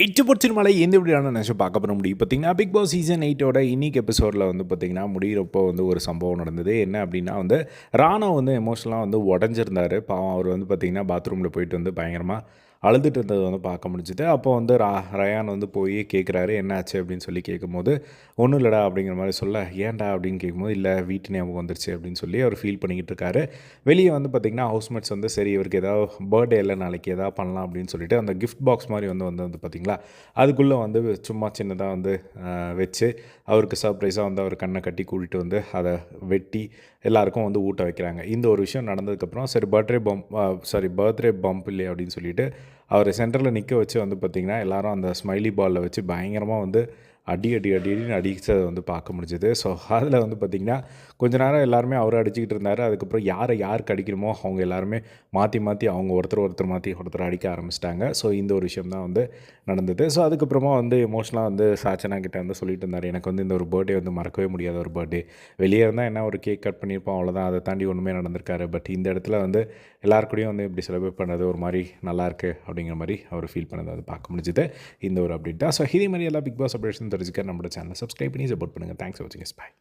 இச்சபட்சின் மலை எந்த எப்படியான நினச்சி பார்க்க பண்ண முடியும்? பார்த்தீங்கன்னா பிக் பாஸ் சீசன் எயிட்டோட இன்னைக்கு எபிசோடில் வந்து பார்த்திங்கன்னா முடிகிறப்போ வந்து ஒரு சம்பவம் நடந்தது. என்ன அப்படின்னா வந்து ராணா வந்து எமோஷனலாக வந்து உடஞ்சிருந்தார். பாவம் அவர் வந்து பார்த்திங்கன்னா பாத்ரூமில் போயிட்டு வந்து பயங்கரமாக அழுதுட்டு இருந்தது வந்து பார்க்க முடிஞ்சுது. அப்போ வந்து ரா ரயான் வந்து போய் கேட்குறாரு என்ன ஆச்சு அப்படின்னு சொல்லி கேட்கும்போது ஒன்றும் இல்லைடா அப்படிங்கிற மாதிரி சொல்ல ஏன்டா? அப்படின்னு கேட்கும்போது இல்லை வீட்டு ஞாபகம் வந்துருச்சு அப்படின்னு சொல்லி அவர் ஃபீல் பண்ணிக்கிட்டு இருக்காரு. வெளியே வந்து பார்த்திங்கன்னா ஹவுஸ்மேட்ஸ் வந்து சரி இவருக்கு ஏதாவது பர்த்டே இல்லை நாளைக்கு ஏதாவது பண்ணலாம் அப்படின்னு சொல்லிட்டு அந்த கிஃப்ட் பாக்ஸ் மாதிரி வந்து வந்து வந்து பார்த்திங்களா அதுக்குள்ளே வந்து சும்மா சின்னதாக வந்து வச்சு அவருக்கு சர்ப்ரைஸாக வந்து அவர் கண்ணை கட்டி கூட்டிகிட்டு வந்து அதை வெட்டி எல்லாருக்கும் வந்து ஊட்ட வைக்கிறாங்க. இந்த ஒரு விஷயம் நடந்ததுக்கப்புறம் சரி birthday bump sorry birthday bump இல்லையே அப்படின்னு சொல்லிட்டு அவர் சென்டரில் நிற்க வச்சு வந்து பார்த்திங்கன்னா எல்லாரும் அந்த ஸ்மைலி பாலில் வச்சு பயங்கரமாக வந்து அடி அடி அடி அடின்னு அடிச்சதை வந்து பார்க்க முடிஞ்சுது. ஸோ அதில் வந்து பார்த்திங்கன்னா கொஞ்ச நேரம் எல்லாருமே அவர் அடிச்சுக்கிட்டு இருந்தார். அதுக்கப்புறம் யாரை யாருக்கு அடிக்கணுமோ அவங்க எல்லாருமே மாற்றி மாற்றி அவங்க ஒருத்தர் ஒருத்தர் மாற்றி ஒருத்தர் அடிக்க ஆரம்பிச்சிட்டாங்க. ஸோ இந்த ஒரு விஷயம் தான் வந்து நடந்தது. ஸோ அதுக்கப்புறமா வந்து எமோஷனலாக வந்து சாச்சனா கிட்ட வந்து சொல்லிட்டு இருந்தார். எனக்கு வந்து இந்த ஒரு பர்த்டே வந்து மறக்கவே முடியாத ஒரு பர்த்டே வெளியே இருந்தால் என்ன ஒரு கேக் கட் பண்ணியிருப்போம் அவ்வளோதான் அதை தாண்டி ஒன்றுமே நடந்திருக்காரு. பட் இந்த இடத்துல வந்து எல்லாருக்கூடையும் வந்து இப்படி செலிப்ரேட் பண்ணது ஒரு மாதிரி நல்லாயிருக்கு அப்படிங்கிற மாதிரி அவர் ஃபீல் பண்ணதை. வந்து பார்க்க முடிஞ்சது. இந்த ஒரு அப்டேட் தான். ஸோ இதே மாதிரி எல்லாம் பிக் பாஸ் அப்டேஷன் தெரிஞ்சுக்க நம்மளோட சேனலை சப்ஸ்கிரைப் பண்ணி சப்போர்ட் பண்ணுங்கள் தேங்க்ஸ் ஃபார் வாட்சிங் பாய்